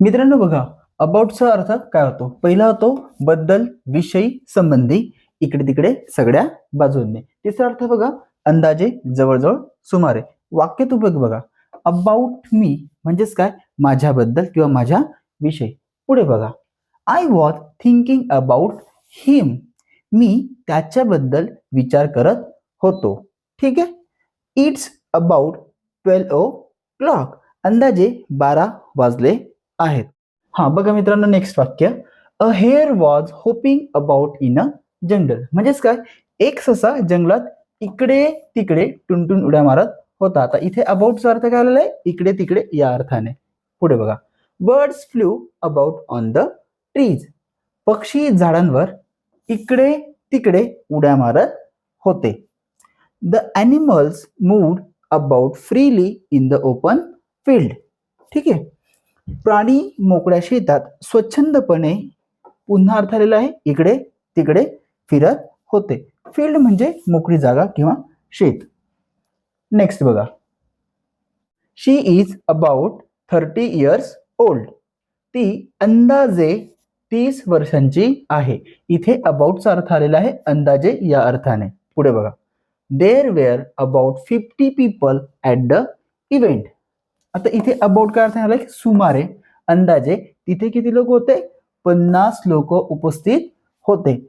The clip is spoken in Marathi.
मित्रांनो बघा अबाउटचा अर्थ काय होतो? पहिला होतो बद्दल विषयी संबंधी इकडे तिकडे सगळ्या बाजूंनी. तिसरा अर्थ बघा अंदाजे जवळजवळ सुमारे. वाक्य तू बघ बघा. अबाउट मी म्हणजेच काय? माझ्याबद्दल किंवा माझ्या विषयी. पुढे बघा. I was thinking about him मी त्याच्याबद्दल विचार करत होतो. ठीक आहे? It's about twelve o'clock अंदाजे बारा वाजले आहेत. हा बघा मित्रांनो नेक्स्ट वाक्य. A hare was hopping about in a jungle म्हणजेच काय? एक ससा जंगलात इकडे तिकडे टुनटुन उड्या मारत होता. आता इथे अबाउटचा अर्थ काय आलेला आहे? इकडे तिकडे या अर्थाने. पुढे बघा. Birds flew about on the trees पक्षी झाडांवर इकडे तिकडे उड्या मारत होते. The animals moved about freely in the open field ठीक आहे? प्राणी मोकळ्या शेतात स्वच्छंदपणे पुन्हा अर्थ आलेला आहे. इकडे तिकडे फिरत होते. फील्ड म्हणजे मोकळी जागा किंवा शेत. नेक्स्ट बघा. She is about thirty years old ती अंदाजे तीस वर्षांची आहे. इथे अबाउटचा अर्थ आलेला आहे. अंदाजे या अर्थाने. पुढे बघा. There were about fifty people at the event आता इथे अबाउट काय अर्थ आला सुमारे अंदाजे तिथे किती लोक होते? पन्नास लोक उपस्थित होते.